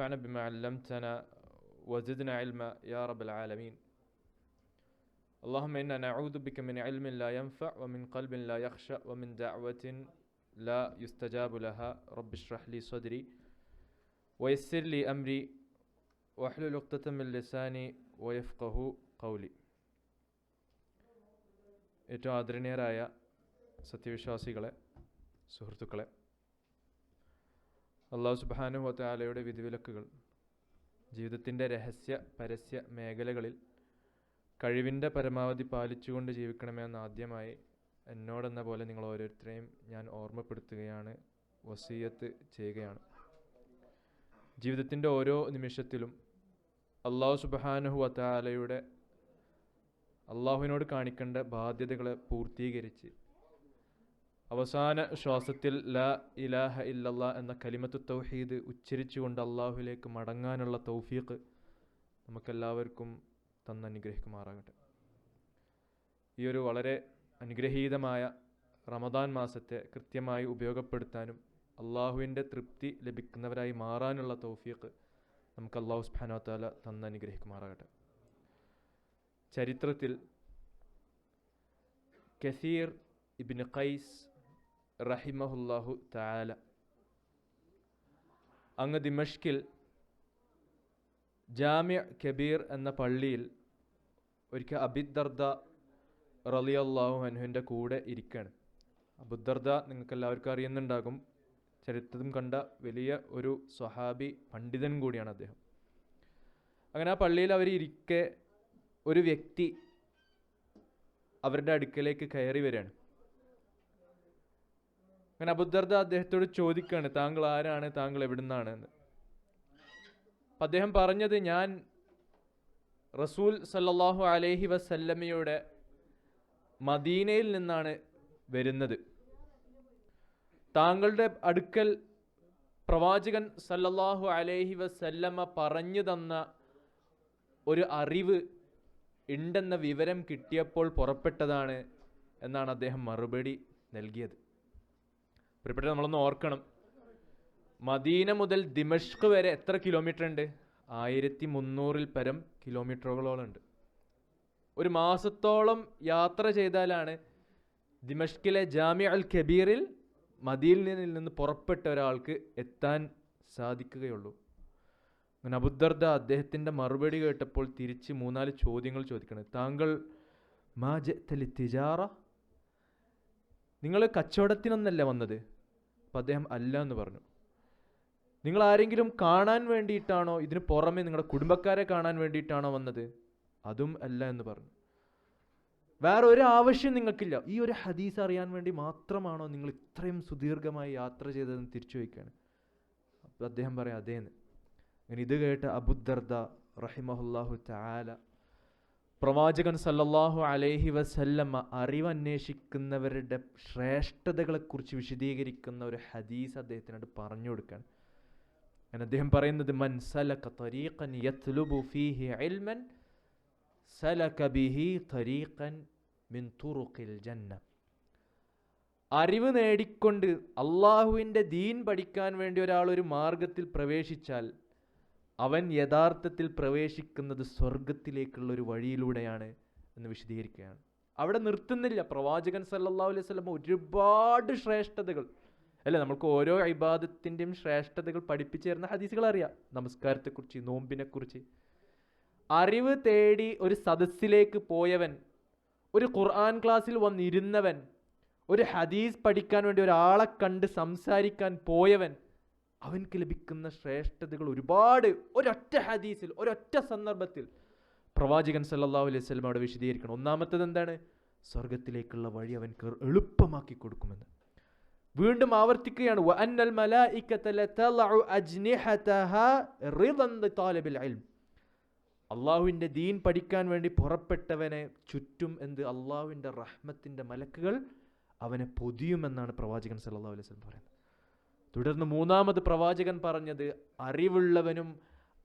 وانفعنا بما علمتنا وزدنا علما يا رب العالمين اللهم إنا نعوذ بك من علم لا ينفع ومن قلب لا يخشى ومن دعوة لا يستجاب لها رب اشرح لي صدري ويسر لي أمري واحلل عقدة من لساني ويفقه قولي ഏറ്റവും ആദരണീയരായ സത്യവിശ്വാസികളെ സുഹൃത്തുക്കളെ അള്ളാഹു സുബാനുഹത്താലയുടെ വിധിവിലക്കുകൾ. ജീവിതത്തിന്റെ രഹസ്യ പരസ്യ മേഖലകളിൽ കഴിവിന്റെ പരമാവധി പാലിച്ചുകൊണ്ട് ജീവിക്കണമെന്ന് ആദ്യമായി എന്നോടെന്ന പോലെ നിങ്ങൾ ഓരോരുത്തരെയും ഞാൻ ഓർമ്മപ്പെടുത്തുകയാണ് വസീയത്ത് ചെയ്യുകയാണ്. ജീവിതത്തിന്റെ ഓരോ നിമിഷത്തിലും അള്ളാഹു സുബാനുഹു വത്താലയുടെ അള്ളാഹുവിനോട് കാണിക്കേണ്ട ബാധ്യതകളെ പൂർത്തീകരിച്ച് അവസാന ശ്വാസത്തിൽ ലാ ഇലാഹ ഇല്ലല്ലാ എന്ന കലിമത്തു തൗഹീദ് ഉച്ചരിച്ചുകൊണ്ട് അള്ളാഹുലേക്ക് മടങ്ങാനുള്ള തൗഫീഖ് നമുക്കെല്ലാവർക്കും തന്ന് അനുഗ്രഹിക്കുമാറാകട്ടെ. ഈ ഒരു വളരെ അനുഗ്രഹീതമായ റമദാൻ മാസത്തെ കൃത്യമായി ഉപയോഗപ്പെടുത്താനും അള്ളാഹുവിന്റെ തൃപ്തി ലഭിക്കുന്നവരായി മാറാനുള്ള തൗഫീഖ് നമുക്ക് അള്ളാഹു സുബാനോ താല തന്ന് അനുഗ്രഹിക്കുമാറാകട്ടെ. ചരിത്രത്തിൽ കസീർ ഇബിൻ ഖൈസ് റഹിമഹുല്ലാഹു താല അങ്ങ് ദിമഷ്കിൽ ജാമ്യ കബീർ എന്ന പള്ളിയിൽ ഒരിക്കൽ അബിദർദ റലിയല്ലാഹു അനുഹുവിന്റെ കൂടെ ഇരിക്കുകയാണ് അബുദർദ നിങ്ങൾക്ക് എല്ലാവർക്കും അറിയുന്നുണ്ടാകും. ചരിത്രം കണ്ട വലിയ ഒരു സ്വഹാബി പണ്ഡിതൻ കൂടിയാണ് അദ്ദേഹം. അങ്ങനെ ആ പള്ളിയിൽ അവർ ഇരിക്കെ ഒരു വ്യക്തി അവരുടെ അടുക്കലേക്ക് കയറി വരികയാണ്. അങ്ങനെ അബുദർദ അദ്ദേഹത്തോട് ചോദിക്കുകയാണ് താങ്കൾ ആരാണ്? താങ്കൾ എവിടുന്നാണ്? എന്ന്. അപ്പം അദ്ദേഹം പറഞ്ഞത് ഞാൻ റസൂൽ സല്ലാഹു അലൈഹി വസല്ലമയുടെ മദീനയിൽ നിന്നാണ് വരുന്നത്. താങ്കളുടെ അടുക്കൽ പ്രവാചകൻ സല്ലല്ലാഹു അലൈഹി വസല്ലമ പറഞ്ഞു തന്ന ഒരു അറിവ് ഉണ്ടെന്ന വിവരം കിട്ടിയപ്പോൾ പുറപ്പെട്ടതാണ് എന്നാണ് അദ്ദേഹം മറുപടി നൽകിയത്. പ്രിയപ്പെട്ട നമ്മളൊന്ന് ഓർക്കണം. മദീന മുതൽ ദിമഷ്ക് വരെ എത്ര കിലോമീറ്റർ ഉണ്ട്? ആയിരത്തി മുന്നൂറിൽ പരം കിലോമീറ്ററുകളോളം ഉണ്ട്. ഒരു മാസത്തോളം യാത്ര ചെയ്താലാണ് ദിമഷ്കിലെ ജാമ്യ അൽ കബീറിൽ മദീനിൽ നിന്ന് പുറപ്പെട്ട ഒരാൾക്ക് എത്താൻ സാധിക്കുകയുള്ളൂ. അങ്ങനെ അബുദർദ അദ്ദേഹത്തിന്റെ മറുപടി കേട്ടപ്പോൾ തിരിച്ച് മൂന്നാൽ ചോദ്യങ്ങൾ ചോദിക്കണം. താങ്കൾ മാജലി തിജാറ നിങ്ങൾ കച്ചവടത്തിനൊന്നല്ല വന്നത്? അപ്പം അദ്ദേഹം അല്ല എന്ന് പറഞ്ഞു. നിങ്ങൾ ആരെങ്കിലും കാണാൻ വേണ്ടിയിട്ടാണോ ഇതിന് പുറമെ നിങ്ങളുടെ കുടുംബക്കാരെ കാണാൻ വേണ്ടിയിട്ടാണോ വന്നത്? അതും അല്ല എന്ന് പറഞ്ഞു. വേറെ ഒരു ആവശ്യം നിങ്ങൾക്കില്ല. ഈ ഒരു ഹദീസ് അറിയാൻ വേണ്ടി മാത്രമാണോ നിങ്ങൾ ഇത്രയും സുദീർഘമായി യാത്ര ചെയ്തതെന്ന് തിരിച്ചു വയ്ക്കുകയാണ് അപ്പോൾ അദ്ദേഹം പറയാം അതേന്ന്. അങ്ങനെ ഇത് കേട്ട അബുദർദ റഹിമഹുല്ലാഹു ചാല പ്രവാചകൻ സല്ലല്ലാഹു അലൈഹി വസല്ലമ്മ അറിവന്വേഷിക്കുന്നവരുടെ ശ്രേഷ്ഠതകളെക്കുറിച്ച് വിശദീകരിക്കുന്ന ഒരു ഹദീസ് അദ്ദേഹത്തിനോട് പറഞ്ഞു കൊടുക്കാൻ അങ്ങനെ അദ്ദേഹം പറയുന്നത് മൻ സലക തരീഖൻ യത്ലുബു ഫീഹി ഇൽമൻ സലക ബിഹി തരീഖൻ മിൻ തുറുഖിൽ ജന്ന. അറിവ് നേടിക്കൊണ്ട് അള്ളാഹുവിന്റെ ദീൻ പഠിക്കാൻ വേണ്ടി ഒരാൾ ഒരു മാർഗത്തിൽ പ്രവേശിച്ചാൽ അവൻ യഥാർത്ഥത്തിൽ പ്രവേശിക്കുന്നത് സ്വർഗത്തിലേക്കുള്ള ഒരു വഴിയിലൂടെയാണ് എന്ന് വിശദീകരിക്കുകയാണ്. അവിടെ നിർത്തുന്നില്ല. പ്രവാചകൻ സല്ലല്ലാഹു അലൈഹി വസല്ലം ഒരുപാട് ശ്രേഷ്ഠതകൾ. അല്ലേ? നമുക്ക് ഓരോ ഇബാദത്തിന്റെയും ശ്രേഷ്ഠതകൾ പഠിപ്പിച്ചു തരുന്ന ഹദീസുകൾ അറിയാം. നമസ്കാരത്തെക്കുറിച്ച് നോമ്പിനെക്കുറിച്ച്. അറിവ് തേടി ഒരു സദസ്സിലേക്ക് പോയവൻ ഒരു ഖുർആൻ ക്ലാസ്സിൽ വന്നിരുന്നവൻ ഒരു ഹദീസ് പഠിക്കാൻ വേണ്ടി ഒരാളെ കണ്ട് സംസാരിക്കാൻ പോയവൻ അവൻക്ക് ലഭിക്കുന്ന ശ്രേഷ്ഠതകൾ ഒരുപാട്. ഒരൊറ്റ ഹദീസിൽ ഒരൊറ്റ സന്ദർഭത്തിൽ പ്രവാചകൻ സല്ലാ അലൈഹി സ്വലം അവിടെ വിശദീകരിക്കണം. ഒന്നാമത്തത് എന്താണ്? സ്വർഗത്തിലേക്കുള്ള വഴി അവൻക്ക് എളുപ്പമാക്കി കൊടുക്കുമെന്ന്. വീണ്ടും ആവർത്തിക്കുകയാണ്. അള്ളാഹുവിന്റെ ദീൻ പഠിക്കാൻ വേണ്ടി പുറപ്പെട്ടവനെ ചുറ്റും എന്ത്? അള്ളാഹുവിന്റെ റഹ്മത്തിന്റെ മലക്കുകൾ അവനെ പൊതിയുമെന്നാണ് പ്രവാചകൻ സല്ലാ അലൈഹി സ്വലം പറയുന്നത്. തുടർന്ന് മൂന്നാമത് പ്രവാചകൻ പറഞ്ഞത് അറിവുള്ളവനും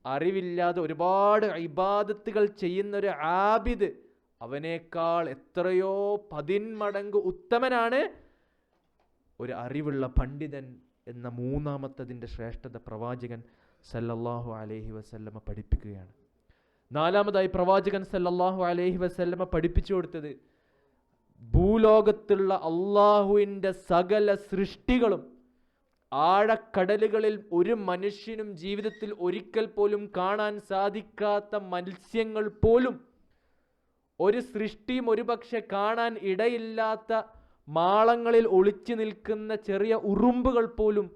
അറിവില്ലാതെ ഒരുപാട് ഇബാദത്തുകൾ ചെയ്യുന്ന ഒരു ആബിദ് അവനേക്കാൾ എത്രയോ പതിന്മടങ്ക് ഉത്തമനാണ് ഒരു അറിവുള്ള പണ്ഡിതൻ എന്ന മൂന്നാമത്തതിന്റെ ശ്രേഷ്ഠത പ്രവാചകൻ സല്ലല്ലാഹു അലൈഹി വസല്ലമ പഠിപ്പിക്കുകയാണ്. നാലാമതായി പ്രവാചകൻ സല്ലല്ലാഹു അലൈഹി വസല്ലമ പഠിപ്പിച്ചു കൊടുത്തത് ഭൂലോകത്തുള്ള അള്ളാഹുവിന്റെ സകല സൃഷ്ടികളും ആഴക്കടലുകളിൽ ഒരു മനുഷ്യനും ജീവിതത്തിൽ ഒരിക്കൽ പോലും കാണാൻ സാധിക്കാത്ത മത്സ്യങ്ങൾ പോലും ഒരു സൃഷ്ടിയും ഒരുപക്ഷെ കാണാൻ ഇടയില്ലാത്ത മാളങ്ങളിൽ ഒളിച്ചു നിൽക്കുന്ന ചെറിയ ഉറുമ്പുകൾ പോലും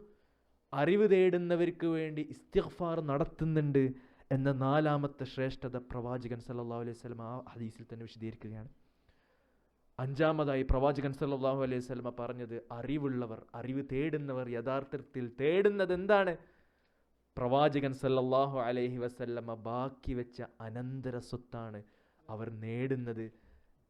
അറിവ് തേടുന്നവർക്ക് വേണ്ടി ഇസ്തിഗ്ഫാർ നടത്തുന്നുണ്ട് എന്ന നാലാമത്തെ ശ്രേഷ്ഠത പ്രവാചകൻ സല്ലാ അലൈഹി വസല്ലം ആ ഹദീസിൽ തന്നെ വിശദീകരിക്കുകയാണ്. അഞ്ചാമതായി പ്രവാചകൻ സല്ലാഹു അലൈഹി സ്വലമ പറഞ്ഞത് അറിവുള്ളവർ അറിവ് തേടുന്നവർ യഥാർത്ഥത്തിൽ തേടുന്നത് എന്താണ്? പ്രവാചകൻ സല്ലാഹു അലൈഹി വസല്ലമ ബാക്കി വെച്ച അനന്തര സ്വത്താണ് അവർ നേടുന്നത്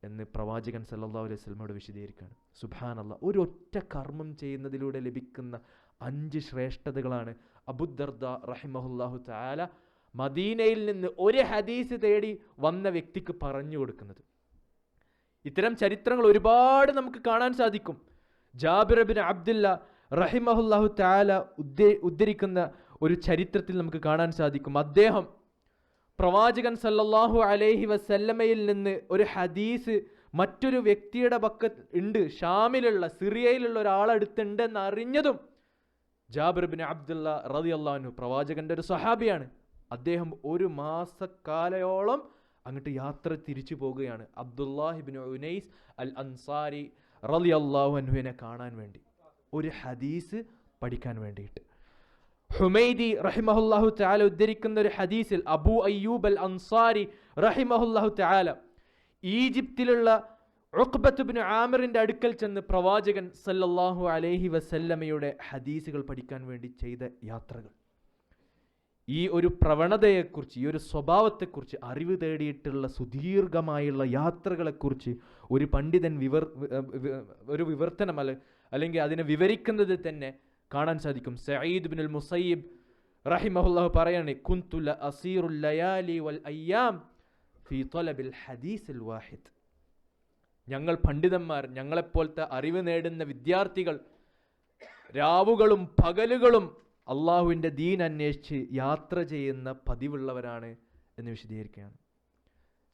എന്ന് പ്രവാചകൻ സല്ലല്ലാഹു അലൈഹി വസല്ലമയോട് വിശദീകരിക്കുകയാണ്. സുബ്ഹാനല്ലാ ഒരു ഒറ്റ കർമ്മം ചെയ്യുന്നതിലൂടെ ലഭിക്കുന്ന അഞ്ച് ശ്രേഷ്ഠതകളാണ് അബുദർദ റഹിമഹുല്ലാഹു തആല മദീനയിൽ നിന്ന് ഒരു ഹദീസ് തേടി വന്ന വ്യക്തിക്ക് പറഞ്ഞു കൊടുക്കുന്നത്. ഇത്തരം ചരിത്രങ്ങൾ ഒരുപാട് നമുക്ക് കാണാൻ സാധിക്കും. ജാബിർ ബിൻ അബ്ദുല്ല റഹിമഹുല്ലാഹു താല ഉദ്ദേ ഉദ്ധരിക്കുന്ന ഒരു ചരിത്രത്തിൽ നമുക്ക് കാണാൻ സാധിക്കും. അദ്ദേഹം പ്രവാചകൻ സല്ലല്ലാഹു അലൈഹി വസല്ലമയിൽ നിന്ന് ഒരു ഹദീസ് മറ്റൊരു വ്യക്തിയുടെ പക്ക ഉണ്ട്. ഷാമിലുള്ള സിറിയയിലുള്ള ഒരാളെടുത്തുണ്ടെന്ന് അറിഞ്ഞതും ജാബിർ ബിൻ റതി അള്ളാഹു പ്രവാചകന്റെ ഒരു സഹാബിയാണ് അദ്ദേഹം ഒരു മാസക്കാലയോളം അങ്ങോട്ട് യാത്ര തിരിച്ചു പോകുകയാണ്. അബ്ദുല്ലാഹിബിൻ ഉനൈസ് അൽ അൻസാരി റലി അള്ളാഹു അൻഹുവിനെ കാണാൻ വേണ്ടി. ഒരു ഹദീസ് പഠിക്കാൻ വേണ്ടിയിട്ട്. ഹുമൈദി റഹിമഹുല്ലാഹു തആല ഉദ്ധരിക്കുന്ന ഒരു ഹദീസിൽ അബു അയ്യൂബ് അൽ അൻസാരി റഹിമഹുല്ലാഹു തആല ഈജിപ്തിലുള്ള ഉഖ്ബത്തുബിന് ആമിറിന്റെ അടുക്കൽ ചെന്ന് പ്രവാചകൻ സല്ലല്ലാഹു അലൈഹി വസല്ലമയുടെ ഹദീസുകൾ പഠിക്കാൻ വേണ്ടി ചെയ്ത യാത്രകൾ. ഈ ഒരു പ്രവണതയെക്കുറിച്ച് ഈ ഒരു സ്വഭാവത്തെക്കുറിച്ച് അറിവ് തേടിയിട്ടുള്ള സുദീർഘമായുള്ള യാത്രകളെക്കുറിച്ച് ഒരു പണ്ഡിതൻ വിവർ ഒരു വിവർത്തനം അല്ല അല്ലെങ്കിൽ അതിനെ വിവരിക്കുന്നത് തന്നെ കാണാൻ സാധിക്കും. സയ്യിദ് ബിൻ മുസയ്യിബ് റഹിമഹുല്ലാഹു പറയാണ് കുന്തുല അസീറുൽ ലയാലി വൽ അയ്യാം ഫി തൊലബിൽ ഹദീസിൽ വാഹിദ്. ഞങ്ങൾ പണ്ഡിതന്മാർ ഞങ്ങളെപ്പോലത്തെ അറിവ് നേടുന്ന വിദ്യാർത്ഥികൾ രാവുകളും പകലുകളും അള്ളാഹുവിന്റെ ദീൻ അന്വേഷിച്ച് യാത്ര ചെയ്യുന്ന പതിവുള്ളവരാണ് എന്ന് വിശദീകരിക്കുകയാണ്.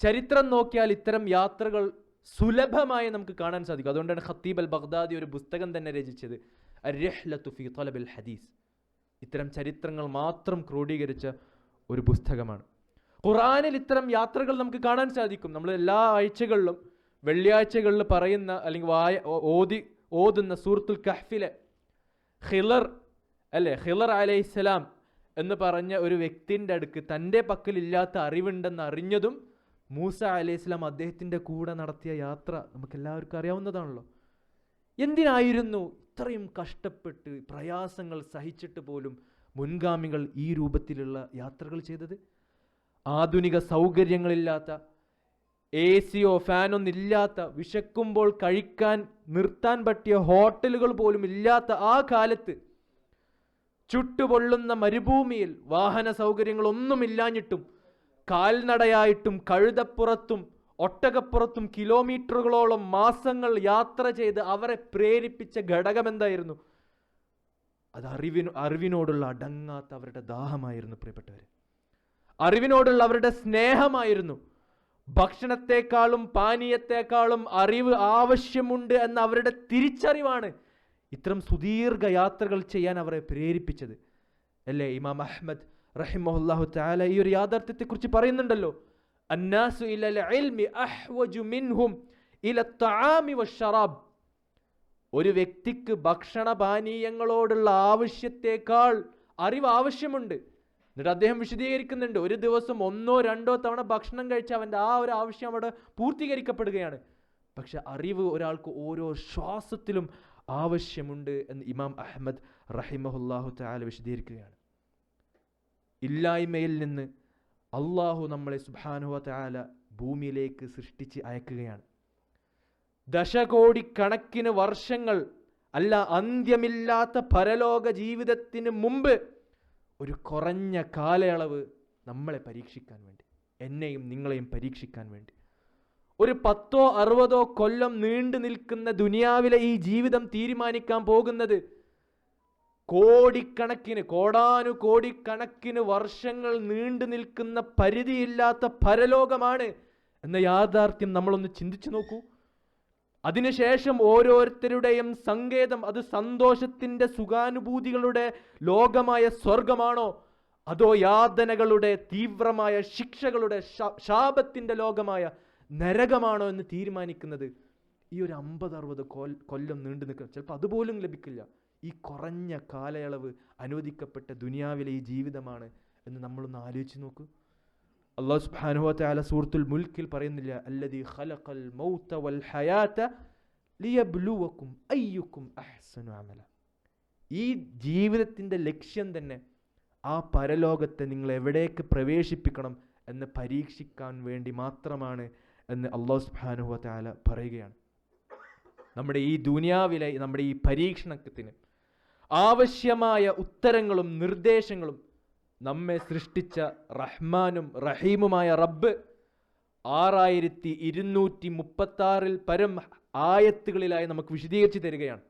ചരിത്രം നോക്കിയാൽ ഇത്തരം യാത്രകൾ സുലഭമായി നമുക്ക് കാണാൻ സാധിക്കും. അതുകൊണ്ടാണ് ഖത്തീബ് അൽ ബഗ്ദാദി ഒരു പുസ്തകം തന്നെ രചിച്ചത്. ഫി ഹദീസ്. ഇത്തരം ചരിത്രങ്ങൾ മാത്രം ക്രോഡീകരിച്ച ഒരു പുസ്തകമാണ്. ഖുറാനിൽ ഇത്തരം യാത്രകൾ നമുക്ക് കാണാൻ സാധിക്കും. നമ്മൾ എല്ലാ ആഴ്ചകളിലും വെള്ളിയാഴ്ചകളിൽ പറയുന്ന അല്ലെങ്കിൽ വായ ഓതി ഓതുന്ന സൂറത്തുൽ കഹ്ഫിലെ ഹിലർ അല്ലേ? ഹിലർ അലൈഹിസ്സലാം എന്ന് പറഞ്ഞ ഒരു വ്യക്തിന്റെ അടുക്ക് തന്റെ പക്കലില്ലാത്ത അറിവുണ്ടെന്ന് അറിഞ്ഞതും മൂസ അലൈഹിസ്ലാം അദ്ദേഹത്തിന്റെ കൂടെ നടത്തിയ യാത്ര നമുക്ക് എല്ലാവർക്കും അറിയാവുന്നതാണല്ലോ. എന്തിനായിരുന്നു ഇത്രയും കഷ്ടപ്പെട്ട് പ്രയാസങ്ങൾ സഹിച്ചിട്ട് പോലും മുൻഗാമികൾ ഈ രൂപത്തിലുള്ള യാത്രകൾ ചെയ്തത്? ആധുനിക സൗകര്യങ്ങളില്ലാത്ത എ സിയോ ഫാനൊന്നും ഇല്ലാത്ത വിശക്കുമ്പോൾ കഴിക്കാൻ നിർത്താൻ പറ്റിയ ഹോട്ടലുകൾ പോലും ഇല്ലാത്ത ആ കാലത്ത് ചുട്ടുപൊള്ളുന്ന മരുഭൂമിയിൽ വാഹന സൗകര്യങ്ങളൊന്നുമില്ലാഞ്ഞിട്ടും കാൽനടയായിട്ടും കഴുതപ്പുറത്തും ഒട്ടകപ്പുറത്തും കിലോമീറ്ററുകളോളം മാസങ്ങൾ യാത്ര ചെയ്ത് അവരെ പ്രേരിപ്പിച്ച ഘടകം എന്തായിരുന്നു അത് അറിവിന് അറിവിനോടുള്ള അടങ്ങാത്ത അവരുടെ ദാഹമായിരുന്നു പ്രിയപ്പെട്ടവർ അറിവിനോടുള്ള അവരുടെ സ്നേഹമായിരുന്നു. ഭക്ഷണത്തെക്കാളും പാനീയത്തെക്കാളും അറിവ് ആവശ്യമുണ്ട് എന്ന അവരുടെ തിരിച്ചറിവാണ് ഇത്തരം സുദീർഘ യാത്രകൾ ചെയ്യാൻ അവരെ പ്രേരിപ്പിച്ചത്. അല്ലേ? ഇമാം അഹ്മദ് റഹിമഹുല്ലാഹു താല ഈ ഒരു യാഥാർത്ഥ്യത്തെക്കുറിച്ച് പറയുന്നുണ്ടല്ലോ. അന്നാസു ഒരു വ്യക്തിക്ക് ഭക്ഷണപാനീയങ്ങളോടുള്ള ആവശ്യത്തേക്കാൾ അറിവ് ആവശ്യമുണ്ട്. എന്നിട്ട് അദ്ദേഹം വിശദീകരിക്കുന്നുണ്ട്. ഒരു ദിവസം ഒന്നോ രണ്ടോ തവണ ഭക്ഷണം കഴിച്ച് അവന്റെ ആ ഒരു ആവശ്യം അവിടെ പൂർത്തീകരിക്കപ്പെടുകയാണ്. പക്ഷെ അറിവ് ഒരാൾക്ക് ഓരോ ശ്വാസത്തിലും ആവശ്യമുണ്ട് എന്ന് ഇമാം അഹമ്മദ് റഹിമഹുല്ലാഹു താല വിശദീകരിക്കുകയാണ്. ഇല്ലായ്മയിൽ നിന്ന് അള്ളാഹു നമ്മളെ സുബാനുവ തആല ഭൂമിയിലേക്ക് സൃഷ്ടിച്ച് അയക്കുകയാണ്. ദശകോടിക്കണക്കിന് വർഷങ്ങൾ അല്ല അന്ത്യമില്ലാത്ത പരലോക ജീവിതത്തിന് മുമ്പ് ഒരു കുറഞ്ഞ കാലയളവ് നമ്മളെ പരീക്ഷിക്കാൻ വേണ്ടി എന്നെയും നിങ്ങളെയും പരീക്ഷിക്കാൻ വേണ്ടി. ഒരു പത്തോ അറുപതോ കൊല്ലം നീണ്ടു നിൽക്കുന്ന ദുനിയാവിലെ ഈ ജീവിതം തീരുമാനിക്കാൻ പോകുന്നത് കോടിക്കണക്കിന് കോടാനു കോടിക്കണക്കിന് വർഷങ്ങൾ നീണ്ടു നിൽക്കുന്ന പരിധിയില്ലാത്ത പരലോകമാണ് എന്ന യാഥാർത്ഥ്യം നമ്മളൊന്ന് ചിന്തിച്ചു നോക്കൂ. അതിനുശേഷം ഓരോരുത്തരുടെയും സങ്കേതം അത് സന്തോഷത്തിന്റെ സുഖാനുഭൂതികളുടെ ലോകമായ സ്വർഗമാണോ? അതോ യാതനകളുടെ തീവ്രമായ ശിക്ഷകളുടെ ശാപത്തിന്റെ ലോകമായ നരകമാണോ എന്ന് തീരുമാനിക്കുന്നത്? ഈ ഒരു അമ്പത് അറുപത് കൊൽ- കൊല്ലം നീണ്ടു നിൽക്കുക ചിലപ്പോൾ അതുപോലും ലഭിക്കില്ല. ഈ കുറഞ്ഞ കാലയളവ് അനുവദിക്കപ്പെട്ട ദുനിയാവിലെ ഈ ജീവിതമാണ് എന്ന് നമ്മളൊന്ന് ആലോചിച്ച് നോക്കൂ. അള്ളാഹു സുബ്ഹാനഹു അല സൂറത്തുൽ മുൽക്കിൽ പറയുന്നില്ല അല്ലതി ഖലഖൽ മൗത വൽ ഹയാത ലിയബ്ലുവക്കും അയ്യുക്കും അഹ്സനു അമല. ഈ ജീവിതത്തിന്റെ ലക്ഷ്യം തന്നെ ആ പരലോകത്തെ നിങ്ങൾ എവിടേക്ക് പ്രവേശിപ്പിക്കണം എന്ന് പരീക്ഷിക്കാൻ വേണ്ടി മാത്രമാണ് എന്ന് അള്ളാഹു വതആല പറയുകയാണ്. നമ്മുടെ ഈ ദുനിയാവിലെ നമ്മുടെ ഈ പരീക്ഷണത്തിന് ആവശ്യമായ ഉത്തരങ്ങളും നിർദ്ദേശങ്ങളും നമ്മെ സൃഷ്ടിച്ച റഹ്മാനും റഹീമുമായ റബ്ബ് ആറായിരത്തി ഇരുന്നൂറ്റി മുപ്പത്തി ആറിൽ പരം ആയത്തുകളിലായി നമുക്ക് വിശദീകരിച്ച് തരികയാണ്.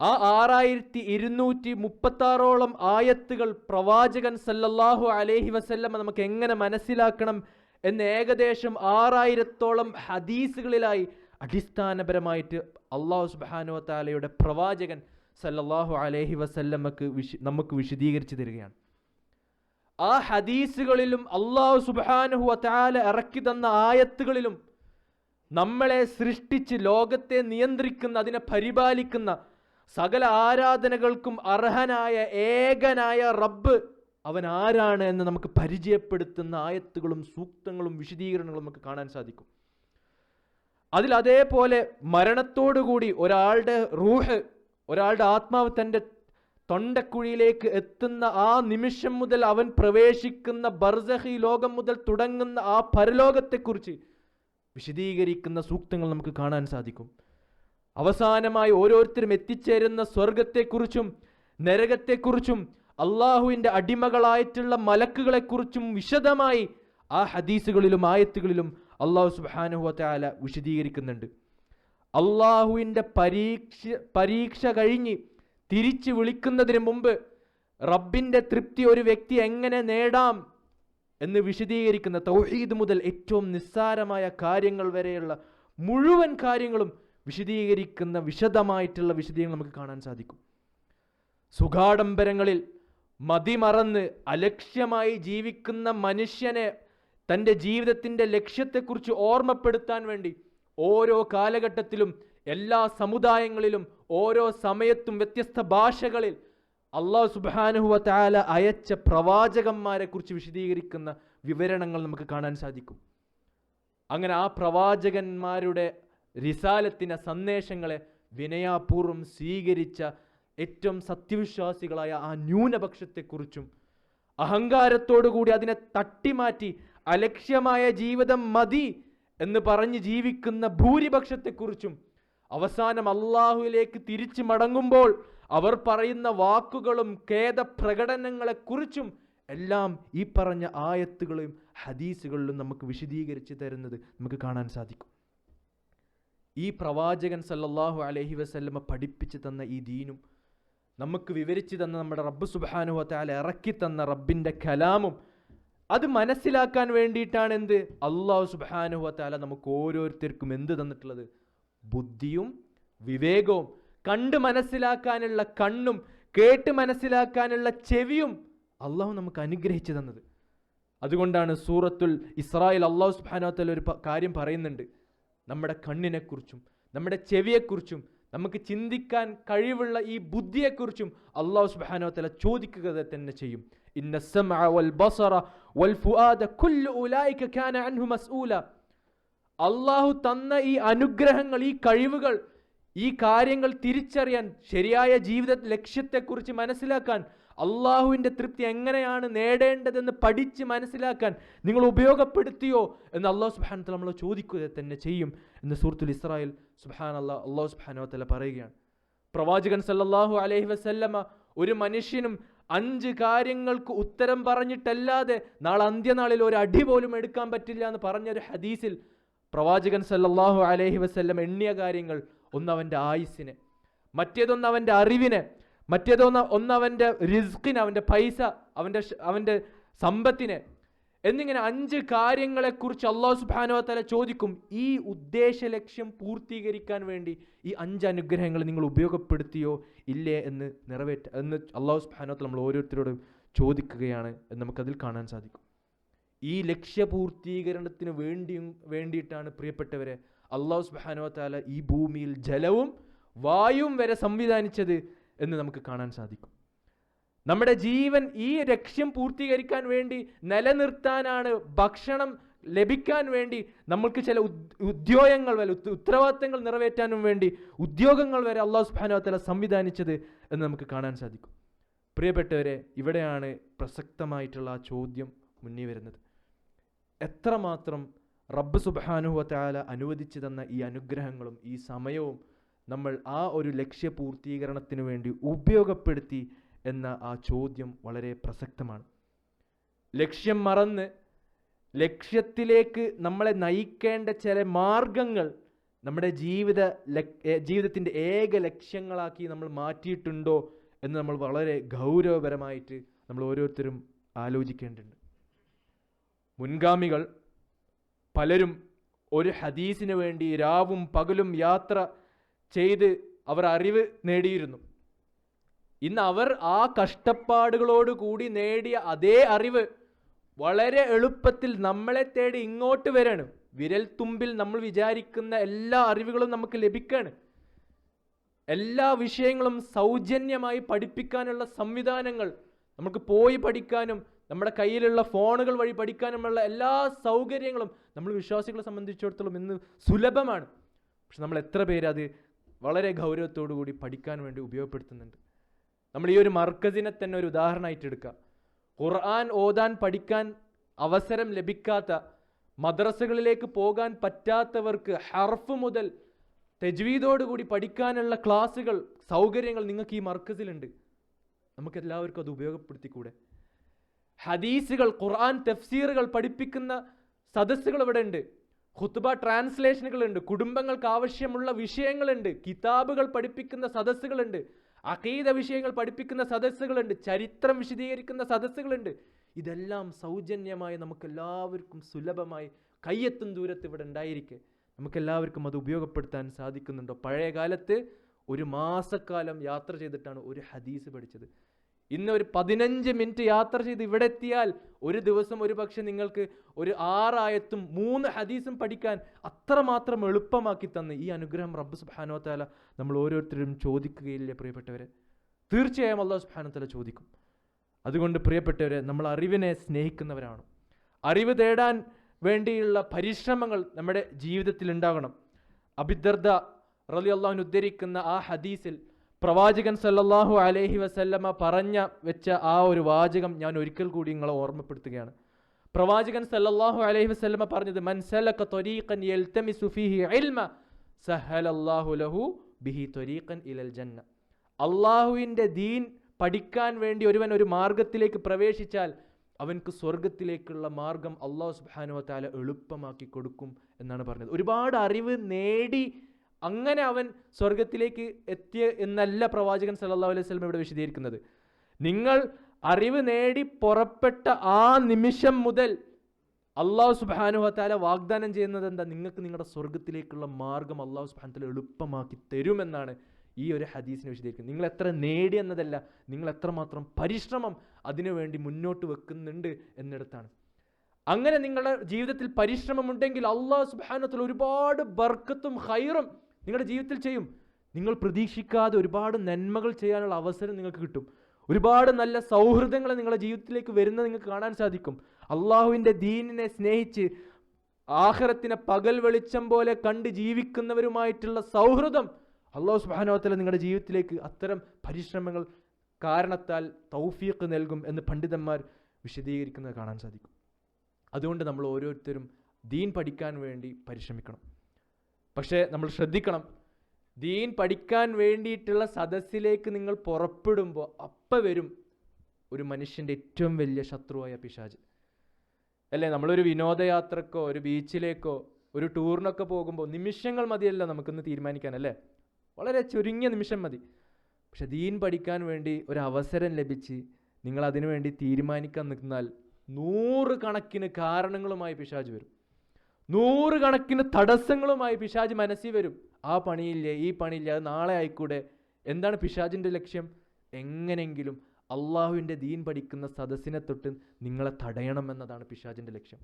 ആ ആറായിരത്തി ഇരുന്നൂറ്റി മുപ്പത്തി ആറോളം ആയത്തുകൾ പ്രവാചകൻ സല്ലല്ലാഹു അലൈഹി വസല്ലമ്മ നമുക്ക് എങ്ങനെ മനസ്സിലാക്കണം എന്ന് ഏകദേശം ആറായിരത്തോളം ഹദീസുകളിലായി അടിസ്ഥാനപരമായിട്ട് അള്ളാഹു സുബ്ഹാനഹു താലയുടെ പ്രവാചകൻ സല്ലല്ലാഹു അലൈഹി വസല്ലമ്മക്ക് വിശ നമുക്ക് വിശദീകരിച്ചു തരികയാണ്. ആ ഹദീസുകളിലും അള്ളാഹു സുബ്ഹാനഹു താല ഇറക്കി തന്ന ആയത്തുകളിലും നമ്മളെ സൃഷ്ടിച്ച് ലോകത്തെ നിയന്ത്രിക്കുന്ന അതിനെ പരിപാലിക്കുന്ന സകല ആരാധനകൾക്കും അർഹനായ ഏകനായ റബ്ബ് അവൻ ആരാണ് എന്ന് നമുക്ക് പരിചയപ്പെടുത്തുന്ന ആയത്തുകളും സൂക്തങ്ങളും വിശദീകരണങ്ങളും നമുക്ക് കാണാൻ സാധിക്കും. അതിൽ അതേപോലെ മരണത്തോടുകൂടി ഒരാളുടെ റൂഹ് ഒരാളുടെ ആത്മാവ് തന്റെ തൊണ്ടക്കുഴിയിലേക്ക് എത്തുന്ന ആ നിമിഷം മുതൽ അവൻ പ്രവേശിക്കുന്ന ബർസഹി ലോകം മുതൽ തുടങ്ങുന്ന ആ പരലോകത്തെക്കുറിച്ച് വിശദീകരിക്കുന്ന സൂക്തങ്ങൾ നമുക്ക് കാണാൻ സാധിക്കും. അവസാനമായി ഓരോരുത്തരും എത്തിച്ചേരുന്ന സ്വർഗത്തെക്കുറിച്ചും നരകത്തെക്കുറിച്ചും അള്ളാഹുവിന്റെ അടിമകളായിട്ടുള്ള മലക്കുകളെക്കുറിച്ചും വിശദമായി ആ ഹദീസുകളിലും ആയത്തുകളിലും അള്ളാഹു സുബ്ഹാനഹു വതആല വിശദീകരിക്കുന്നുണ്ട്. അള്ളാഹുവിന്റെ പരീക്ഷ പരീക്ഷ കഴിഞ്ഞ് തിരിച്ചു വിളിക്കുന്നതിന് മുമ്പ് റബ്ബിന്റെ തൃപ്തി ഒരു വ്യക്തി എങ്ങനെ നേടാം എന്ന് വിശദീകരിക്കുന്ന തൗഹീദ് മുതൽ ഏറ്റവും നിസ്സാരമായ കാര്യങ്ങൾ വരെയുള്ള മുഴുവൻ കാര്യങ്ങളും വിശദീകരിക്കുന്ന വിശദമായിട്ടുള്ള വിശദീകരണം നമുക്ക് കാണാൻ സാധിക്കും. സുഖാഡംബരങ്ങളിൽ മതിമറന്ന് അലക്ഷ്യമായി ജീവിക്കുന്ന മനുഷ്യനെ തന്റെ ജീവിതത്തിന്റെ ലക്ഷ്യത്തെക്കുറിച്ച് ഓർമ്മപ്പെടുത്താൻ വേണ്ടി ഓരോ കാലഘട്ടത്തിലും എല്ലാ സമുദായങ്ങളിലും ഓരോ സമയത്തും വ്യത്യസ്ത ഭാഷകളിൽ അള്ളാഹു സുബാനുഹുവ അയച്ച പ്രവാചകന്മാരെ കുറിച്ച് വിശദീകരിക്കുന്ന വിവരണങ്ങൾ നമുക്ക് കാണാൻ സാധിക്കും. അങ്ങനെ ആ പ്രവാചകന്മാരുടെ റിസാലത്തിന്റെ സന്ദേശങ്ങളെ വിനയാപൂർവം സ്വീകരിച്ച ഏറ്റവും സത്യവിശ്വാസികളായ ആ ന്യൂനപക്ഷത്തെക്കുറിച്ചും അഹങ്കാരത്തോടുകൂടി അതിനെ തട്ടിമാറ്റി അലക്ഷ്യമായ ജീവിതം മതി എന്ന് പറഞ്ഞ് ജീവിക്കുന്ന ഭൂരിപക്ഷത്തെക്കുറിച്ചും അവസാനം അള്ളാഹുവിലേക്ക് തിരിച്ചു മടങ്ങുമ്പോൾ അവർ പറയുന്ന വാക്കുകളും ഖേദ പ്രകടനങ്ങളെക്കുറിച്ചും എല്ലാം ഈ പറഞ്ഞ ആയത്തുകളും ഹദീസുകളിലും നമുക്ക് വിശദീകരിച്ച് തരുന്നത് നമുക്ക് കാണാൻ സാധിക്കും. ഈ പ്രവാചകൻ സല്ലാഹു അലഹി വസല്ലമ പഠിപ്പിച്ചു തന്ന ഈ ദീനും നമുക്ക് വിവരിച്ചു തന്ന നമ്മുടെ റബ്ബ് സുബ്ഹാനഹു വതആല ഇറക്കി തന്ന റബ്ബിന്റെ കലാമും അത് മനസ്സിലാക്കാൻ വേണ്ടിയിട്ടാണ് എന്ത്? അള്ളാഹു സുബ്ഹാനഹു വതആല നമുക്ക് ഓരോരുത്തർക്കും എന്ത് തന്നിട്ടുള്ളത്? ബുദ്ധിയും വിവേകവും. കണ്ട് മനസ്സിലാക്കാനുള്ള കണ്ണും കേട്ട് മനസ്സിലാക്കാനുള്ള ചെവിയും അള്ളാഹു നമുക്ക് അനുഗ്രഹിച്ചു തന്നത്. അതുകൊണ്ടാണ് സൂറത്തുൽ ഇസ്രായേൽ അള്ളാഹു സുബ്ഹാനഹു ഒരു കാര്യം പറയുന്നുണ്ട്. നമ്മുടെ കണ്ണിനെക്കുറിച്ചും നമ്മുടെ ചെവിയെക്കുറിച്ചും നമുക്ക് ചിന്തിക്കാൻ കഴിവുള്ള ഈ ബുദ്ധിയെക്കുറിച്ചും അള്ളാഹു സുബാനോ തല ചോദിക്കുക തന്നെ ചെയ്യും. അള്ളാഹു തന്ന ഈ അനുഗ്രഹങ്ങൾ ഈ കഴിവുകൾ ഈ കാര്യങ്ങൾ തിരിച്ചറിയാൻ ശരിയായ ജീവിത ലക്ഷ്യത്തെക്കുറിച്ച് മനസ്സിലാക്കാൻ അള്ളാഹുവിന്റെ തൃപ്തി എങ്ങനെയാണ് നേടേണ്ടതെന്ന് പഠിച്ച് മനസ്സിലാക്കാൻ നിങ്ങൾ ഉപയോഗപ്പെടുത്തിയോ എന്ന് അള്ളാഹു സുബാനത്തല തല നമ്മൾ ചോദിക്കുക തന്നെ ചെയ്യും എന്ന് സൂറത്തുൽ ഇസ്രായേൽ സുബാൻ അള്ളാഹ് അള്ളാഹു സുബാനോത്തല തല പറയുകയാണ്. പ്രവാചകൻ സല്ലാഹു അലഹി വസല്ലമ ഒരു മനുഷ്യനും അഞ്ച് കാര്യങ്ങൾക്ക് ഉത്തരം പറഞ്ഞിട്ടല്ലാതെ നാളെ അന്ത്യനാളിൽ ഒരു അടി പോലും എടുക്കാൻ പറ്റില്ല എന്ന് പറഞ്ഞൊരു ഹദീസിൽ പ്രവാചകൻ സല്ലാഹു അലഹി വസ്ല്ലം എണ്ണിയ കാര്യങ്ങൾ ഒന്നവന്റെ മറ്റേതൊന്ന് അവന്റെ അറിവിനെ മറ്റേതൊന്ന് ഒന്ന് അവന്റെ റിസ്കിന് അവന്റെ പൈസ അവന്റെ അവന്റെ സമ്പത്തിനെ എന്നിങ്ങനെ അഞ്ച് കാര്യങ്ങളെക്കുറിച്ച് അള്ളാഹു സുബാനോ തല ചോദിക്കും. ഈ ഉദ്ദേശ ലക്ഷ്യം പൂർത്തീകരിക്കാൻ വേണ്ടി ഈ അഞ്ച് അനുഗ്രഹങ്ങൾ നിങ്ങൾ ഉപയോഗപ്പെടുത്തിയോ ഇല്ലേ എന്ന് നിറവേറ്റ എന്ന് അള്ളാഹു സുബാനോ തല നമ്മൾ ഓരോരുത്തരോടും ചോദിക്കുകയാണ് എന്ന് നമുക്കതിൽ കാണാൻ സാധിക്കും. ഈ ലക്ഷ്യപൂർത്തീകരണത്തിന് വേണ്ടിയും വേണ്ടിയിട്ടാണ് പ്രിയപ്പെട്ടവരെ അള്ളാഹു സുബാനോ താല ഈ ഭൂമിയിൽ ജലവും വായും വരെ സംവിധാനിച്ചത് എന്ന് നമുക്ക് കാണാൻ സാധിക്കും. നമ്മുടെ ജീവൻ ഈ ലക്ഷ്യം പൂർത്തീകരിക്കാൻ വേണ്ടി നിലനിർത്താനാണ് ഭക്ഷണം ലഭിക്കാൻ വേണ്ടി നമ്മൾക്ക് ചില ഉദ്യോഗങ്ങൾ വരെ ഉത്ത- ഉത്തരവാദിത്തങ്ങൾ നിറവേറ്റാനും വേണ്ടി ഉദ്യോഗങ്ങൾ വരെ അള്ളാഹു സുബാനോ തല സംവിധാനിച്ചത് എന്ന് നമുക്ക് കാണാൻ സാധിക്കും. പ്രിയപ്പെട്ടവരെ ഇവിടെയാണ് പ്രസക്തമായിട്ടുള്ള ആ ചോദ്യം മുന്നേ വരുന്നത്. എത്രമാത്രം റബ്ബ് സുബാനുഹത്താല അനുവദിച്ചു തന്ന ഈ അനുഗ്രഹങ്ങളും ഈ സമയവും നമ്മൾ ആ ഒരു ലക്ഷ്യപൂർത്തീകരണത്തിന് വേണ്ടി ഉപയോഗപ്പെടുത്തി എന്ന ആ ചോദ്യം വളരെ പ്രസക്തമാണ്. ലക്ഷ്യം മറന്ന് ലക്ഷ്യത്തിലേക്ക് നമ്മളെ നയിക്കേണ്ട ചില മാർഗങ്ങൾ നമ്മുടെ ജീവിത ജീവിതത്തിന്റെ ഏക ലക്ഷ്യങ്ങളാക്കി നമ്മൾ മാറ്റിയിട്ടുണ്ടോ എന്ന് നമ്മൾ വളരെ ഗൗരവപരമായിട്ട് നമ്മൾ ഓരോരുത്തരും ആലോചിക്കേണ്ടതുണ്ട്. മുൻഗാമികൾ പലരും ഒരു ഹദീസിന് വേണ്ടി രാവും പകലും യാത്ര ചെയ്ത് അവർ അറിവ് നേടിയിരുന്നു. ഇന്ന് അവർ ആ കഷ്ടപ്പാടുകളോട് കൂടി നേടിയ അതേ അറിവ് വളരെ എളുപ്പത്തിൽ നമ്മളെ തേടി ഇങ്ങോട്ട് വരാണ്. വിരൽ തുമ്പിൽ നമ്മൾ വിചാരിക്കുന്ന എല്ലാ അറിവുകളും നമുക്ക് ലഭിക്കാണ്. എല്ലാ വിഷയങ്ങളും സൗജന്യമായി പഠിപ്പിക്കാനുള്ള സംവിധാനങ്ങൾ നമുക്ക് പോയി പഠിക്കാനും നമ്മുടെ കയ്യിലുള്ള ഫോണുകൾ വഴി പഠിക്കാനുമുള്ള എല്ലാ സൗകര്യങ്ങളും നമ്മൾ വിശ്വാസികളെ സംബന്ധിച്ചിടത്തോളം ഇന്ന് സുലഭമാണ്. പക്ഷെ നമ്മൾ എത്ര പേര് അത് വളരെ ഗൗരവത്തോടു കൂടി പഠിക്കാൻ വേണ്ടി ഉപയോഗപ്പെടുത്തുന്നുണ്ട്. നമ്മൾ ഈ ഒരു മർക്കസിനെ തന്നെ ഒരു ഉദാഹരണമായിട്ട് എടുക്കാം. ഖുർആൻ ഓതാൻ പഠിക്കാൻ അവസരം ലഭിക്കാത്ത മദ്രസകളിലേക്ക് പോകാൻ പറ്റാത്തവർക്ക് ഹർഫ് മുതൽ തെജ്വീദോടുകൂടി പഠിക്കാനുള്ള ക്ലാസ്സുകൾ സൗകര്യങ്ങൾ നിങ്ങൾക്ക് ഈ മർക്കസിലുണ്ട്. നമുക്ക് എല്ലാവർക്കും അത് ഉപയോഗപ്പെടുത്തിക്കൂടെ? ഹദീസുകൾ ഖുർആൻ തഫ്സീറുകൾ പഠിപ്പിക്കുന്ന സദസ്സുകൾ ഇവിടെ ഉണ്ട് ഖുത്ബ ട്രാൻസ്ലേഷനുകളുണ്ട് കുടുംബങ്ങൾക്ക് ആവശ്യമുള്ള വിഷയങ്ങളുണ്ട് കിതാബുകൾ പഠിപ്പിക്കുന്ന സദസ്സുകളുണ്ട് അഖീദ വിഷയങ്ങൾ പഠിപ്പിക്കുന്ന സദസ്സുകളുണ്ട് ചരിത്രം വിശദീകരിക്കുന്ന സദസ്സുകളുണ്ട്. ഇതെല്ലാം സൗജന്യമായി നമുക്ക് എല്ലാവർക്കും സുലഭമായി കയ്യെത്തും ദൂരത്ത് ഇവിടെ ഉണ്ടായിരിക്കെ. നമുക്കെല്ലാവർക്കും അത് ഉപയോഗപ്പെടുത്താൻ സാധിക്കുന്നുണ്ടോ? പഴയ കാലത്ത് ഒരു മാസക്കാലം യാത്ര ചെയ്തിട്ടാണ് ഒരു ഹദീസ് പഠിച്ചത്. ഇന്ന് ഒരു പതിനഞ്ച് മിനിറ്റ് യാത്ര ചെയ്ത് ഇവിടെ എത്തിയാൽ ഒരു ദിവസം ഒരു പക്ഷെ നിങ്ങൾക്ക് ഒരു ആറായത്തും മൂന്ന് ഹദീസും പഠിക്കാൻ അത്രമാത്രം എളുപ്പമാക്കി തന്ന ഈ അനുഗ്രഹം റബ്ബ് സുബാനോ താല നമ്മൾ ഓരോരുത്തരും ചോദിക്കുകയില്ലേ പ്രിയപ്പെട്ടവരെ? തീർച്ചയായും അള്ളാഹു സുബാനോ താല ചോദിക്കും. അതുകൊണ്ട് പ്രിയപ്പെട്ടവരെ നമ്മൾ അറിവിനെ സ്നേഹിക്കുന്നവരാണ്. അറിവ് തേടാൻ വേണ്ടിയുള്ള പരിശ്രമങ്ങൾ നമ്മുടെ ജീവിതത്തിൽ ഉണ്ടാകണം. അബിദർദ റലി അള്ളാഹുൻ ഉദ്ധരിക്കുന്ന ആ ഹദീസിൽ പ്രവാചകൻ സല്ലല്ലാഹു അലൈഹി വസല്ലമ പറഞ്ഞ വെച്ച ആ ഒരു വാചകം ഞാൻ ഒരിക്കൽ കൂടി നിങ്ങളെ ഓർമ്മപ്പെടുത്തുകയാണ്. പ്രവാചകൻ സല്ലല്ലാഹു അലൈഹി വസല്ലമ പറഞ്ഞത് യൽതമിസു ഇൽമ സഹലല്ലാഹു ലഹു ബിഹി ഇലൽ ജന്ന. അള്ളാഹുവിന്റെ ദീൻ പഠിക്കാൻ വേണ്ടി ഒരുവൻ ഒരു മാർഗത്തിലേക്ക് പ്രവേശിച്ചാൽ അവൻക്ക് സ്വർഗത്തിലേക്കുള്ള മാർഗം അള്ളാഹു താല എളുപ്പമാക്കി കൊടുക്കും എന്നാണ് പറഞ്ഞത്. ഒരുപാട് അറിവ് നേടി അങ്ങനെ അവൻ സ്വർഗത്തിലേക്ക് എത്തിയ എന്നല്ല പ്രവാചകൻ സല്ലല്ലാഹു അലൈഹി സ്വലം ഇവിടെ വിശദീകരിക്കുന്നത്. നിങ്ങൾ അറിവ് നേടി പുറപ്പെട്ട ആ നിമിഷം മുതൽ അള്ളാഹു സുബ്ഹാനഹു താല വാഗ്ദാനം ചെയ്യുന്നത് എന്താ? നിങ്ങൾക്ക് നിങ്ങളുടെ സ്വർഗത്തിലേക്കുള്ള മാർഗം അള്ളാഹു സുബ്ഹാനഹു താല എളുപ്പമാക്കി തരുമെന്നാണ് ഈ ഒരു ഹദീസിനെ വിശദീകരിക്കുന്നത്. നിങ്ങൾ എത്ര നേടി എന്നതല്ല നിങ്ങൾ എത്രമാത്രം പരിശ്രമം അതിനുവേണ്ടി മുന്നോട്ട് വെക്കുന്നുണ്ട് എന്നിടത്താണ്. അങ്ങനെ നിങ്ങളുടെ ജീവിതത്തിൽ പരിശ്രമമുണ്ടെങ്കിൽ അള്ളാഹു സുബാനത്തിൽ ഒരുപാട് ബർക്കത്തും ഹൈറും നിങ്ങളുടെ ജീവിതത്തിൽ ചെയ്യും. നിങ്ങൾ പ്രതീക്ഷിക്കാതെ ഒരുപാട് നന്മകൾ ചെയ്യാനുള്ള അവസരം നിങ്ങൾക്ക് കിട്ടും. ഒരുപാട് നല്ല സൗഹൃദങ്ങൾ നിങ്ങളുടെ ജീവിതത്തിലേക്ക് വരുന്നത് നിങ്ങൾക്ക് കാണാൻ സാധിക്കും. അള്ളാഹുവിന്റെ ദീനിനെ സ്നേഹിച്ച് ആഹ്റത്തിനെ പകൽ വെളിച്ചം പോലെ കണ്ട് ജീവിക്കുന്നവരുമായിട്ടുള്ള സൗഹൃദം അള്ളാഹു സുബാനോത്തല നിങ്ങളുടെ ജീവിതത്തിലേക്ക് അത്തരം പരിശ്രമങ്ങൾ കാരണത്താൽ തൗഫീഖ് നൽകും എന്ന് പണ്ഡിതന്മാർ വിശദീകരിക്കുന്നത് കാണാൻ സാധിക്കും. അതുകൊണ്ട് നമ്മൾ ഓരോരുത്തരും ദീൻ പഠിക്കാൻ വേണ്ടി പരിശ്രമിക്കണം. പക്ഷേ നമ്മൾ ശ്രദ്ധിക്കണം. ദീൻ പഠിക്കാൻ വേണ്ടിയിട്ടുള്ള സദസ്സിലേക്ക് നിങ്ങൾ പുറപ്പെടുമ്പോൾ അപ്പം വരും ഒരു മനുഷ്യന്റെ ഏറ്റവും വലിയ ശത്രുവായ പിശാജ്. അല്ലേ? നമ്മളൊരു വിനോദയാത്രക്കോ ഒരു ബീച്ചിലേക്കോ ഒരു ടൂറിനൊക്കെ പോകുമ്പോൾ നിമിഷങ്ങൾ മതിയല്ല നമുക്കൊന്ന് തീരുമാനിക്കാൻ അല്ലേ? വളരെ ചുരുങ്ങിയ നിമിഷം മതി. പക്ഷെ ദീൻ പഠിക്കാൻ വേണ്ടി ഒരു അവസരം ലഭിച്ച് നിങ്ങൾ അതിനു വേണ്ടി തീരുമാനിക്കാൻ നിന്നാൽ നൂറ് കണക്കിന് കാരണങ്ങളുമായി പിശാജ് വരും. നൂറ് കണക്കിന് തടസ്സങ്ങളുമായി പിശാജ് മനസ്സിൽ വരും. ആ പണിയില്ലേ ഈ പണിയില്ല അത് നാളെ ആയിക്കൂടെ? എന്താണ് പിശാജിന്റെ ലക്ഷ്യം? എങ്ങനെങ്കിലും അള്ളാഹുവിന്റെ ദീൻ പഠിക്കുന്ന സദസ്സിനെ തൊട്ട് നിങ്ങളെ തടയണം എന്നതാണ് പിശാജിന്റെ ലക്ഷ്യം.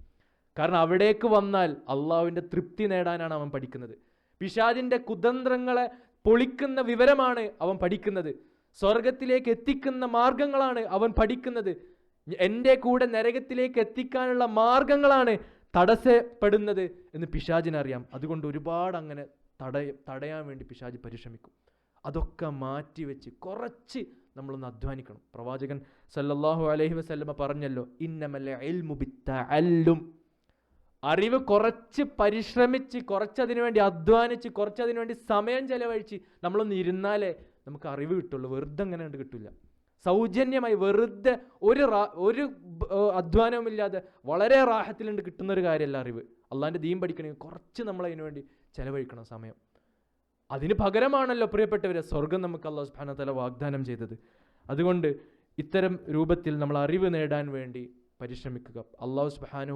കാരണം അവിടേക്ക് വന്നാൽ അള്ളാഹുവിന്റെ തൃപ്തി നേടാനാണ് അവൻ പഠിക്കുന്നത്. പിശാജിന്റെ കുതന്ത്രങ്ങളെ പൊളിക്കുന്ന വിവരമാണ് അവൻ പഠിക്കുന്നത്. സ്വർഗത്തിലേക്ക് എത്തിക്കുന്ന മാർഗങ്ങളാണ് അവൻ പഠിക്കുന്നത്. എന്റെ കൂടെ നരകത്തിലേക്ക് എത്തിക്കാനുള്ള മാർഗങ്ങളാണ് തടസ്സപ്പെടുന്നത് എന്ന് പിശാജിനറിയാം അതുകൊണ്ട് ഒരുപാട് അങ്ങനെ തടയ തടയാൻ വേണ്ടി പിശാജ് പരിശ്രമിക്കും. അതൊക്കെ മാറ്റിവെച്ച് കുറച്ച് നമ്മളൊന്ന് അധ്വാനിക്കണം. പ്രവാചകൻ സല്ലല്ലാഹു അലൈഹി വസല്ലമ പറഞ്ഞല്ലോ ഇന്നമല്ല അല്ലും അറിവ് കുറച്ച് പരിശ്രമിച്ച് കുറച്ചതിനു വേണ്ടി അധ്വാനിച്ച് കുറച്ചതിനു വേണ്ടി സമയം ചെലവഴിച്ച് നമ്മളൊന്ന് ഇരുന്നാലേ നമുക്ക് അറിവ് കിട്ടുള്ളൂ. വെറുതെ അങ്ങനെ കിട്ടില്ല സൗജന്യമായി വെറുതെ ഒരു ഒരു അധ്വാനവുമില്ലാതെ വളരെ റാഹത്തിലുണ്ട് കിട്ടുന്ന ഒരു കാര്യമല്ല അറിവ്. അള്ളാന്റെ ദീൻ പഠിക്കണമെങ്കിൽ കുറച്ച് നമ്മൾ അതിനു വേണ്ടി ചെലവഴിക്കണം സമയം. അതിന് പകരമാണല്ലോ പ്രിയപ്പെട്ടവരെ സ്വർഗം നമുക്ക് അള്ളാഹു സുബ്ഹാനഹു തല വാഗ്ദാനം ചെയ്തത്. അതുകൊണ്ട് ഇത്തരം രൂപത്തിൽ നമ്മൾ അറിവ് നേടാൻ വേണ്ടി പരിശ്രമിക്കുക. അള്ളാഹു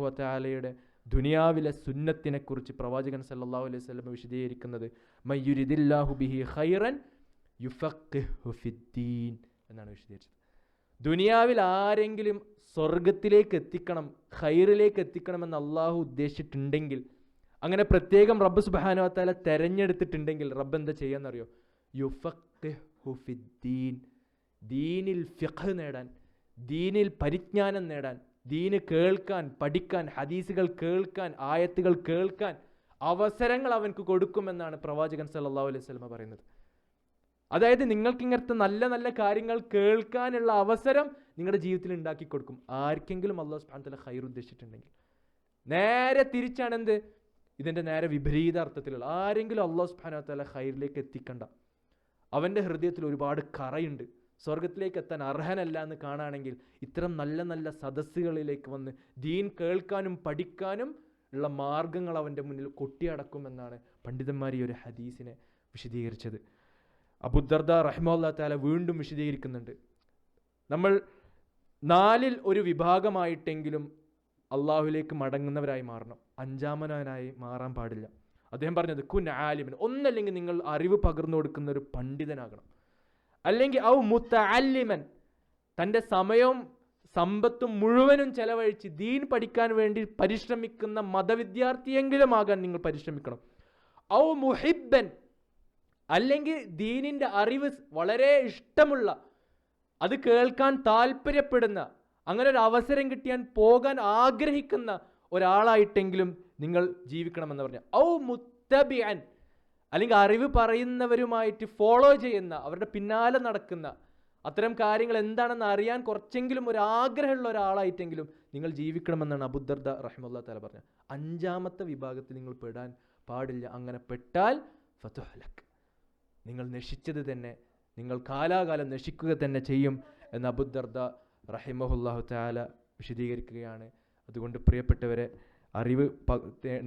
വ ദുനിയാവിലെ സുന്നത്തിനെക്കുറിച്ച് പ്രവാചകൻ സല്ലല്ലാഹു അലൈഹി വസല്ലം വിശദീകരിക്കുന്നത് മയ്യുരിദില്ലാഹു ബിഹി ഖൈറൻ യുഫഖിഹു ഫിദ്ദീൻ. എന്നാണ് വിശദീകരിച്ചത്. ദുനിയാവിൽ ആരെങ്കിലും സ്വർഗത്തിലേക്ക് എത്തിക്കണം ഖൈറിലേക്ക് എത്തിക്കണമെന്ന് അള്ളാഹു ഉദ്ദേശിച്ചിട്ടുണ്ടെങ്കിൽ അങ്ങനെ പ്രത്യേകം റബ്ബ് തആല തെരഞ്ഞെടുത്തിട്ടുണ്ടെങ്കിൽ റബ്ബ് എന്താ ചെയ്യാന്നറിയോ? ഫിദ്ദീൻ ദീനിൽ ഫിഖ് നേടാൻ ദീനിൽ പരിജ്ഞാനം നേടാൻ ദീന് കേൾക്കാൻ പഠിക്കാൻ ഹദീസുകൾ കേൾക്കാൻ ആയത്തുകൾ കേൾക്കാൻ അവസരങ്ങൾ അവൻക്ക് കൊടുക്കുമെന്നാണ് പ്രവാചകൻ സല്ലാ അലൈഹി സ്വലമ പറയുന്നത്. അതായത് നിങ്ങൾക്ക് ഇങ്ങനത്തെ നല്ല നല്ല കാര്യങ്ങൾ കേൾക്കാനുള്ള അവസരം നിങ്ങളുടെ ജീവിതത്തിൽ ഉണ്ടാക്കി കൊടുക്കും. ആർക്കെങ്കിലും അള്ളാഹു സുബ്ഹാനഹു ഹൈർ ഉദ്ദേശിച്ചിട്ടുണ്ടെങ്കിൽ. നേരെ തിരിച്ചാണ് എന്ത്? ഇതിന്റെ നേരെ വിപരീത അർത്ഥത്തിലുള്ള ആരെങ്കിലും അള്ളാഹു സുബ്ഹാനഹു ഹൈറിലേക്ക് എത്തിക്കണ്ട. അവന്റെ ഹൃദയത്തിൽ ഒരുപാട് കറയുണ്ട്. സ്വർഗത്തിലേക്ക് എത്താൻ അർഹനല്ല എന്ന് കാണുകയാണെങ്കിൽ ഇത്തരം നല്ല നല്ല സദസ്സുകളിലേക്ക് വന്ന് ദീൻ കേൾക്കാനും പഠിക്കാനും ഉള്ള മാർഗങ്ങൾ അവന്റെ മുന്നിൽ കൊട്ടിയടക്കുമെന്നാണ് പണ്ഡിതന്മാർ ഈ ഒരു ഹദീസിനെ വിശദീകരിച്ചത്. അബുദർദ റഹ്മുല്ലാ താല വീണ്ടും വിശദീകരിക്കുന്നുണ്ട്. നമ്മൾ നാലിൽ ഒരു വിഭാഗമായിട്ടെങ്കിലും അള്ളാഹുലേക്ക് മടങ്ങുന്നവരായി മാറണം. അഞ്ചാമനായി മാറാൻ പാടില്ല. അദ്ദേഹം പറഞ്ഞത് കുൻ ആലിമൻ. ഒന്നല്ലെങ്കിൽ നിങ്ങൾ അറിവ് പകർന്നു കൊടുക്കുന്ന ഒരു പണ്ഡിതനാകണം. അല്ലെങ്കിൽ ഔ മുത്ത അല്ലിമൻ തന്റെ സമയവും സമ്പത്തും മുഴുവനും ചെലവഴിച്ച് ദീൻ പഠിക്കാൻ വേണ്ടി പരിശ്രമിക്കുന്ന മതവിദ്യാർത്ഥിയെങ്കിലും ആകാൻ നിങ്ങൾ പരിശ്രമിക്കണം. ഔ മുഹിബൻ അല്ലെങ്കിൽ ദീനിന്റെ അറിവ് വളരെ ഇഷ്ടമുള്ള അത് കേൾക്കാൻ താല്പര്യപ്പെടുന്ന അങ്ങനെ ഒരു അവസരം കിട്ടിയാൽ പോകാൻ ആഗ്രഹിക്കുന്ന ഒരാളായിട്ടെങ്കിലും നിങ്ങൾ ജീവിക്കണമെന്ന് പറഞ്ഞു. ഔ മുത്തബിയൻ അല്ലെങ്കിൽ അറിവ് പറയുന്നവരുമായിട്ട് ഫോളോ ചെയ്യുന്ന അവരുടെ പിന്നാലെ നടക്കുന്ന അത്തരം കാര്യങ്ങൾ എന്താണെന്ന് അറിയാൻ കുറച്ചെങ്കിലും ഒരു ആഗ്രഹമുള്ള ഒരാളായിട്ടെങ്കിലും നിങ്ങൾ ജീവിക്കണമെന്നാണ് അബുദർദ റഹ്മുല്ലാ തല പറഞ്ഞത്. അഞ്ചാമത്തെ വിഭാഗത്തിൽ നിങ്ങൾ പെടാൻ പാടില്ല. അങ്ങനെ പെട്ടാൽ ഫതുഹലക് നിങ്ങൾ നശിച്ചത് തന്നെ നിങ്ങൾ കാലാകാലം നശിക്കുക തന്നെ ചെയ്യും എന്ന് അബുദർദ റഹിമഹുല്ലാഹു താല വിശദീകരിക്കുകയാണ്. അതുകൊണ്ട് പ്രിയപ്പെട്ടവരെ അറിവ്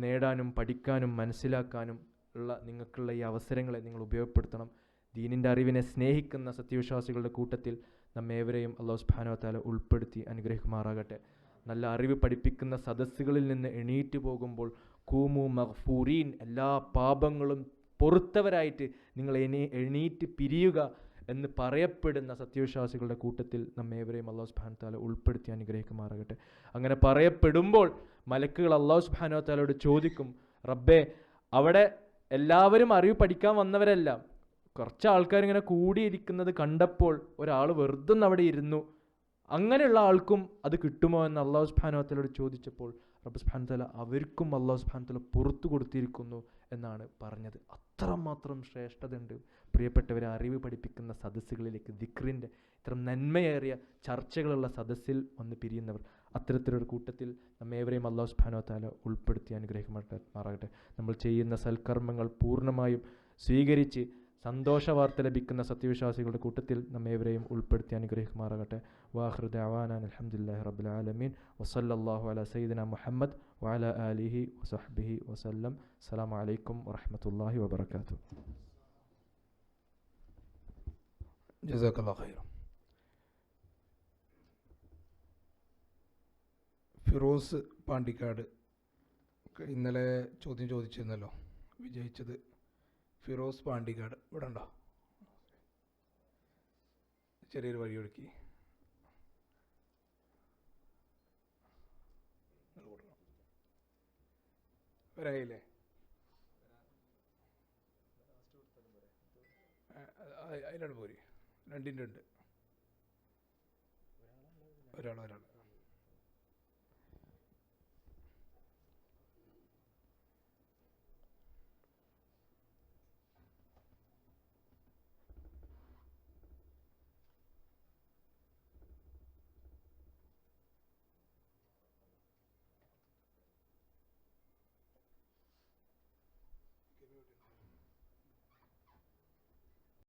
നേടാനും പഠിക്കാനും മനസ്സിലാക്കാനും ഉള്ള നിങ്ങൾക്കുള്ള ഈ അവസരങ്ങളെ നിങ്ങൾ ഉപയോഗപ്പെടുത്തണം. ദീനിന്റെ അറിവിനെ സ്നേഹിക്കുന്ന സത്യവിശ്വാസികളുടെ കൂട്ടത്തിൽ നമ്മേവരെയും അള്ളാഹു സുബ്ഹാനഹു താല ഉൾപ്പെടുത്തി അനുഗ്രഹിക്കുമാറാകട്ടെ. നല്ല അറിവ് പഠിപ്പിക്കുന്ന സദസ്സുകളിൽ നിന്ന് എണീറ്റ് പോകുമ്പോൾ കൂമു മഹ്ഫൂരീൻ എല്ലാ പാപങ്ങളും പൊറുത്തവരായിട്ട് നിങ്ങൾ എനി എണീറ്റ് പിരിയുക എന്ന് പറയപ്പെടുന്ന സത്യവിശ്വാസികളുടെ കൂട്ടത്തിൽ നമ്മേവരെയും അള്ളാഹു സുബാനു താല ഉൾപ്പെടുത്തി അനുഗ്രഹിക്കുമാറാകട്ടെ. അങ്ങനെ പറയപ്പെടുമ്പോൾ മലക്കുകൾ അള്ളാഹു സുബാനു താലോട് ചോദിക്കും റബ്ബേ അവിടെ എല്ലാവരും അറിവ് പഠിക്കാൻ വന്നവരല്ല. കുറച്ച് ആൾക്കാർ ഇങ്ങനെ കൂടിയിരിക്കുന്നത് കണ്ടപ്പോൾ ഒരാൾ വെറുതെ അവിടെ ഇരുന്നു. അങ്ങനെയുള്ള ആൾക്കും അത് കിട്ടുമോ? എന്ന് അള്ളാഹു സുബ്ഹാനഹുവത്തലോട് ചോദിച്ചപ്പോൾ റബ്ബ് സുബ്ഹാനഹു തആല അവർക്കും അള്ളാഹു സുബ്ഹാനഹു തആല പുറത്തു കൊടുത്തിരിക്കുന്നു എന്നാണ് പറഞ്ഞത്. അത്രമാത്രം ശ്രേഷ്ഠതയുണ്ട്. പ്രിയപ്പെട്ടവരെ അറിവ് പഠിപ്പിക്കുന്ന സദസ്സുകളിലേക്ക് ദിക്റിന്റെ ഇത്തരം നന്മയേറിയ ചർച്ചകളുള്ള സദസ്സിൽ വന്ന് പിരിയുന്നവർ അത്തരത്തിലൊരു കൂട്ടത്തിൽ നമ്മേവരെയും അള്ളാഹു സുബ്ഹാനഹു താല ഉൾപ്പെടുത്തി അനുഗ്രഹിക്കുമാറാകട്ടെ. നമ്മൾ ചെയ്യുന്ന സൽക്കർമ്മങ്ങൾ പൂർണമായും സ്വീകരിച്ച് സന്തോഷ വാർത്ത ലഭിക്കുന്ന സത്യവിശ്വാസികളുടെ കൂട്ടത്തിൽ നമ്മേവരെയും ഉൾപ്പെടുത്തി അനുഗ്രഹിക്കുമാറാകട്ടെ. വാഹൃദ അവാനാൻ അലഹമുല്ലാഹി റബ്ബുൽ ആലമീൻ. വസല്ലല്ലാഹു അല സയ്യിദിന മുഹമ്മദ് വാല അലിഹി വസഹ്ബിഹി വസല്ലം സലാം അലൈക്കും വറഹ്മത്തുള്ളാഹി വാബർക്കാത്തു ഫിറോസ് പാണ്ടിക്കാട് ഇന്നലെ ചോദ്യം ചോദിച്ചിരുന്നല്ലോ വിജയിച്ചത് ഫിറോസ് പാണ്ടിക്കാട്. ഇവിടെ ഉണ്ടോ? ചെറിയൊരു വഴി ഒഴുക്കി. വരായില്ലേ അതിലാണ് പോരി. രണ്ടിന്റെ ഉണ്ട്. ഒരാൾ ഒരാൾ